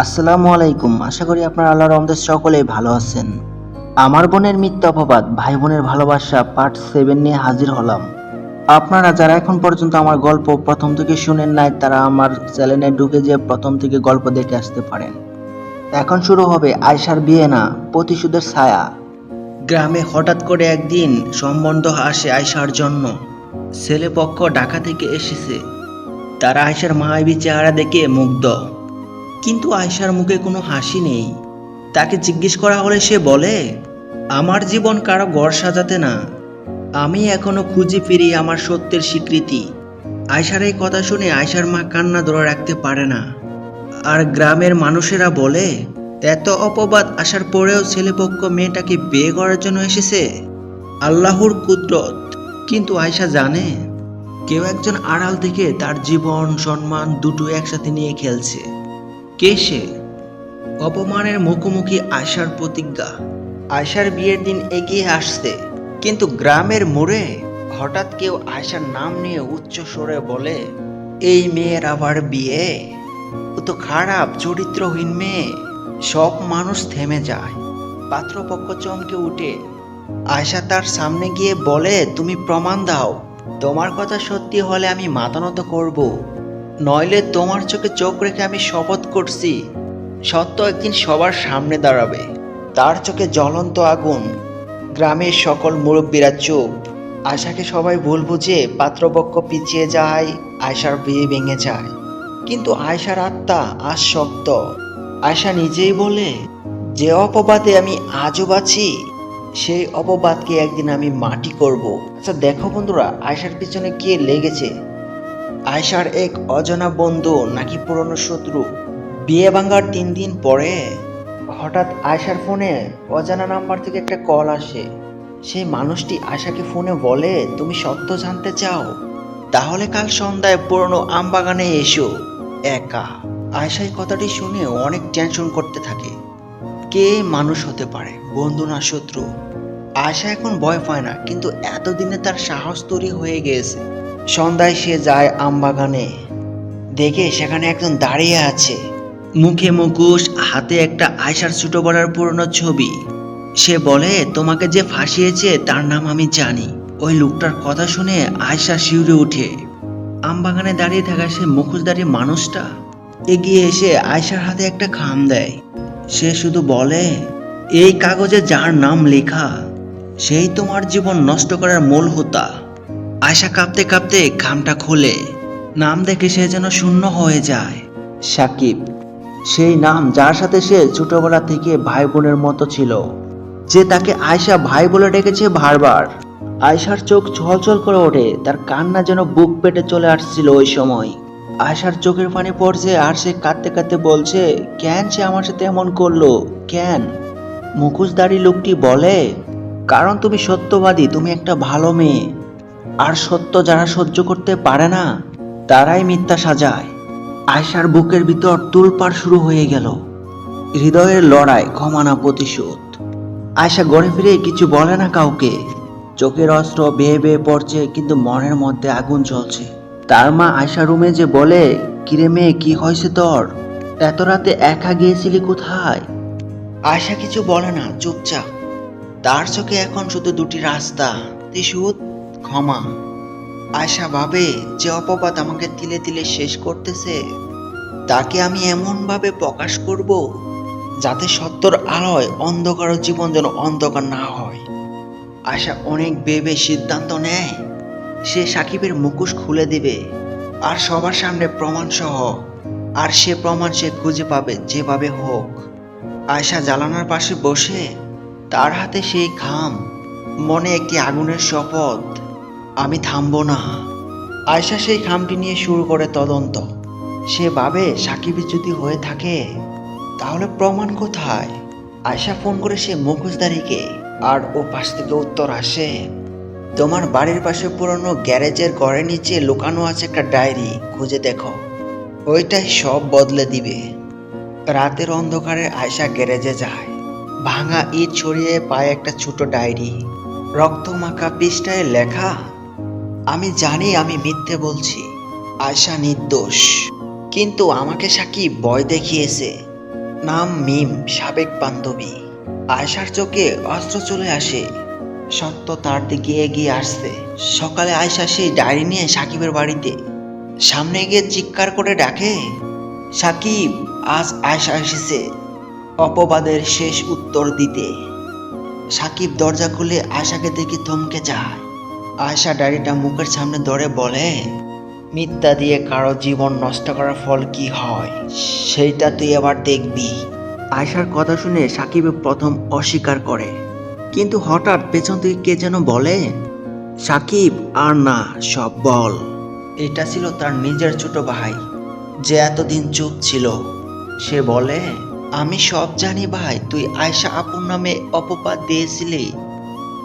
আসসালামু আলাইকুম। আশা করি আপনার আল্লাহ রহমদের সকলেই ভালো আছেন। আমার বোনের মিথ্যা অপবাদ ভাই বোনের ভালোবাসা পার্ট সেভেন নিয়ে হাজির হলাম। আপনারা যারা এখন পর্যন্ত আমার গল্প প্রথম থেকে শুনেন নাই, তারা আমার চ্যানেলে ঢুকে যেয়ে প্রথম থেকে গল্প দেখে আসতে পারেন। এখন শুরু হবে আয়সার বিয়ে না প্রতিশোধের ছায়া। গ্রামে হঠাৎ করে একদিন সম্বন্ধ আসে আয়সার জন্য। ছেলেপক্ষ ঢাকা থেকে এসেছে। তারা আয়সার মায়াবী চেহারা দেখে মুগ্ধ। কিন্তু আয়সার মুখে কোনো হাসি নেই। তাকে জিজ্ঞেস করা হলে সে বলে, আমার জীবন কারও ঘর সাজাতে না। আমি এখনও খুঁজে ফিরি আমার সত্যের স্বীকৃতি। আয়সার এই কথা শুনে আয়সার মা কান্না ধরে রাখতে পারে না। আর গ্রামের মানুষেরা বলে, এত অপবাদ আসার পরেও ছেলেপক্ষ মেয়েটাকে বিয়ে করার জন্য এসেছে। আল্লাহর কুদরত। কিন্তু আয়সা জানে, কেউ একজন আড়াল থেকে তার জীবন, সম্মান দুটো একসাথে নিয়ে খেলছে। কে সে? অপমানের মুখোমুখি আয়সার প্রতিজ্ঞা। আয়সার বিয়ের দিন এগিয়ে আসছে, কিন্তু গ্রামের মোড়ে হঠাৎ কেউ আয়সার নাম নিয়ে উচ্চ স্বরে বলে, এই মেয়ের আবার বিয়ে? ও তো খারাপ, চরিত্রহীন মেয়ে। সব মানুষ থেমে যায়। পাত্রপক্ষ চমকে উঠে। আয়সা তার সামনে গিয়ে বলে, তুমি প্রমাণ দাও। তোমার কথা সত্যি হলে আমি মাতানত করব। নইলে তোমার চোখে চোখ রেখে আমি শপথ করছি, সত্য একদিন সবার সামনে দাঁড়াবে। তার চোখে জ্বলন্ত আগুন, গ্রামের সকল মুরব্বীরা চুপ। আয়সাকে সবাই ভুল বুঝে পাত্রপক্ষ পিছিয়ে যায় আয়সার বিয়ে ভেঙে যায়। কিন্তু আয়সার আত্মা আজ শক্ত আয়সা নিজেই বলে, যে অপবাদে আমি আজও বাঁচি সেই অপবাদকে একদিন আমি মাটি করব। আচ্ছা দেখো বন্ধুরা আয়সার পিছনে কে লেগেছে? আয়সার এক অজানা বন্ধু, নাকি পুরনো শত্রু? বিয়ে ভাঙার তিন দিন পরে হঠাৎ আয়সার ফোনে অজানা নাম্বার থেকে একটা কল আসে। সেই মানুষটি আয়সাকে ফোনে বলে, তুমি সত্য জানতে চাও? তাহলে কাল সন্ধ্যায় পুরনো আমবাগানে এসো। একা। আয়সা এই কথাটি শুনে অনেক টেনশন করতে থাকে। কে মানুষ হতে পারে? বন্ধু না শত্রু? আয়সা এখন ভয় পায় না, কিন্তু এতদিনে তার সাহস তৈরি হয়ে গিয়েছে সন্ধ্যায় সে যায় আমবাগানে। দেখে সেখানে একজন দাঁড়িয়ে আছে। মুখে মুখোশ, হাতে একটা আয়সার ছোট বড়ার পুরনো ছবি। সে বলে, তোমাকে যে ফাঁসিয়েছে তার নাম আমি জানি। ওই লোকটার কথা শুনে আয়সা শিউরে উঠে আমবাগানে দাঁড়িয়ে থাকা সে মুখোশধারী মানুষটা এগিয়ে এসে আয়সার হাতে একটা খাম দেয়। সে শুধু বলে, এই কাগজে যার নাম লেখা, সেই তোমার জীবন নষ্ট করার মূল হোতা। আয়সা কাঁপতে কাঁপতে খামটা খোলে। নাম দেখে সে যেন শূন্য হয়ে যায়। সাকিব সেই নাম যার সাথে সে ছোটবেলা থেকে ভাই বোনের মতো ছিল। যে তাকে আয়সা ভাই বলে ডেকেছে বারবার। আয়সার চোখ ছলছল করে ওঠে, তার কান্না যেন বুক পেটে চলে আসছিল ওই সময়। আয়সার চোখের পানি পড়ছে আর সে কাঁদতে কাঁদতে বলছে, কেন সে আমার সাথে এমন করল? কেন? মুখোশধারী লোকটি বলে, কারণ তুমি সত্যবাদী, তুমি একটা ভালো মেয়ে। আর সত্য যারা সহ্য করতে পারে না, তারাই মিথ্যা সাজায়। আয়সার বুকের ভিতর তুলপাড় শুরু হয়ে গেল। হৃদয়ের লড়াই ক্ষমানা প্রতিশোধ। আয়সা গড়ে ফিরে কিছু বলে না কাউকে। চোখের অস্ত্র বেয়ে বেয়ে পড়ছে, কিন্তু মনের মধ্যে আগুন জ্বলছে। তার মা আয়সা রুমে যে বলে, কিরে মেয়ে, কি হয়েছে তোর? এত রাতে একা গিয়েছিলি কোথায়? আয়সা কিছু বলে না, চুপচাপ। তার চোখে এখন শুধু দুটি রাস্তা প্রতিশোধ ক্ষমা। আয়সা ভাবে যে অপবাদ আমাকে তিলে তিলে শেষ করতেছে, তাকে আমি এমনভাবে প্রকাশ করব যাতে সত্যর আলোয় অন্ধকার জীবন যেন অন্ধকার না হয়। আশা অনেক ভেবে সিদ্ধান্ত নেয়, সে সাকিবের মুখোশ খুলে দিবে আর সবার সামনে প্রমাণ সহ আর সে প্রমাণ সে খুঁজে পাবে যেভাবে হোক। আয়সা জ্বালানার পাশে বসে, তার হাতে সেই খাম মনে একটি আগুনের শপথ আমি থামবো না। আয়সা সেই খামটি নিয়ে শুরু করে তদন্ত। সে ভাবে সাকিবি যদি হয়ে থাকে, তাহলে প্রমাণ কোথায়? আয়সা ফোন করে সে মুখোশধারীকে, আর ও পাশ থেকে উত্তর আসে, তোমার বাড়ির পাশে পুরনো গ্যারেজের ঘরের নিচে লুকানো আছে একটা ডায়েরি, খুঁজে দেখো। ওইটাই সব বদলে দিবে। রাতের অন্ধকারে আয়সা গ্যারেজে যায়। ভাঙা ইট ছড়িয়ে পায় একটা ছোট ডায়েরি। রক্তমাখা পৃষ্ঠায় লেখা আমি জানি আমি মিথ্যে বলছি। আয়সা নির্দোষ। কিন্তু আমাকে সাকিব ভয় দেখিয়েছে। নাম মিম, সাবেক বান্ধবী। আয়সার চোখে অস্ত্র চলে আসে। সত্য তার দিকে এগিয়ে আসছে। সকালে আয়সা সেই ডায়েরি নিয়ে সাকিবের বাড়িতে। সামনে গিয়ে চিৎকার করে ডাকে, সাকিব, আজ আয়সা এসেছে। অপবাদের শেষ উত্তর দিতে। সাকিব দরজা খুলে আয়সাকে দেখে থমকে যায়। আয়সা ডায়েরিটা মুখের সামনে ধরে বলে, মিথ্যা দিয়ে কারও জীবন নষ্ট করার ফল কি হয়? সেইটা তুই এবার দেখবি। আয়সার কথা শুনে সাকিব প্রথম অস্বীকার করে। কিন্তু হঠাৎ পেছন থেকে কে যেন বলে, সাকিব, আর না, সব বল। এটা ছিল তার নিজের ছোট ভাই, যে এতদিন চুপ ছিল। সে বলে, আমি সব জানি ভাই, তুই আয়সা আপুর নামে অপবাদ দিয়েছিলি।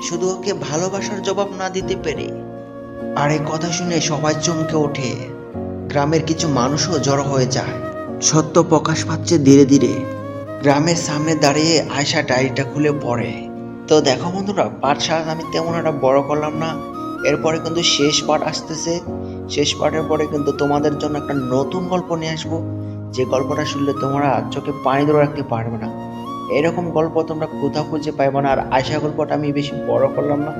শুধু ওকে ভালোবাসার জবাব না দিতে পেরে আর এই কথা শুনে সবাই চমকে ওঠে। গ্রামের কিছু মানুষও জড়ো হয়ে যায়। সত্য প্রকাশ পাচ্ছে ধীরে ধীরে। গ্রামের সামনে দাঁড়িয়ে আয়সা ডায়েরিটা খুলে পড়ে। তো দেখো বন্ধুরা, পাঠ সারা আমি তেমন একটা বড় করলাম না। এরপরে কিন্তু শেষ পাঠ আসতেছে। শেষ পাঠের পরে কিন্তু তোমাদের জন্য একটা নতুন গল্প নিয়ে আসব। যে গল্পটা শুনলে তোমরা চোখে পানি ধরে রাখতে পারবে না। এরকম গল্প তোমরা কোথাও খুঁজে পাইবে না। আর আশা গল্পটা আমি বেশি বড় করলাম না।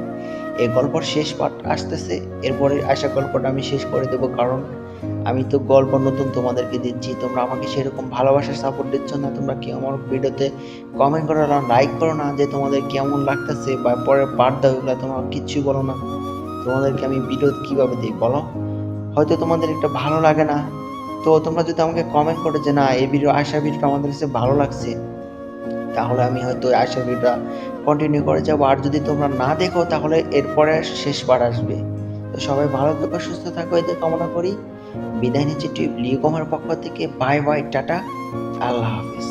এই গল্পর শেষ পার্ট আসতেছে। এরপরে আশা গল্পটা আমি শেষ করে দেবো কারণ আমি তো গল্প নতুন তোমাদেরকে দিচ্ছি। তোমরা আমাকে সেরকম ভালোবাসার সাপোর্ট দিচ্ছ না। তোমরা কি আমার ভিডিওতে কমেন্ট করো না লাইক করো না যে তোমাদের কেমন লাগতেছে বা পরের পার্ট দাও এগুলো তোমরা কিচ্ছু বলো না। তোমাদেরকে আমি ভিডিও কীভাবে দিই বলো? হয়তো তোমাদের একটা ভালো লাগে না। তো তোমরা যদি আমাকে কমেন্ট করো যে না, এই ভিডিও আশা ভিডিওটা আমাদের কাছে ভালো লাগছে তাহলে আমি হয়তো আশা ভিডিওটা কন্টিনিউ করে যাব। আর যদি তোমরা না দেখো, তাহলে এরপরে শেষবার আসবে। তো সবাই ভালো থাকো, সুস্থ থাকো এতে কামনা করি। বিদায় নিচ্ছি টিউব লিগমার পক্ষ থেকে। বাই বাই, টাটা। আল্লাহ হাফিজ।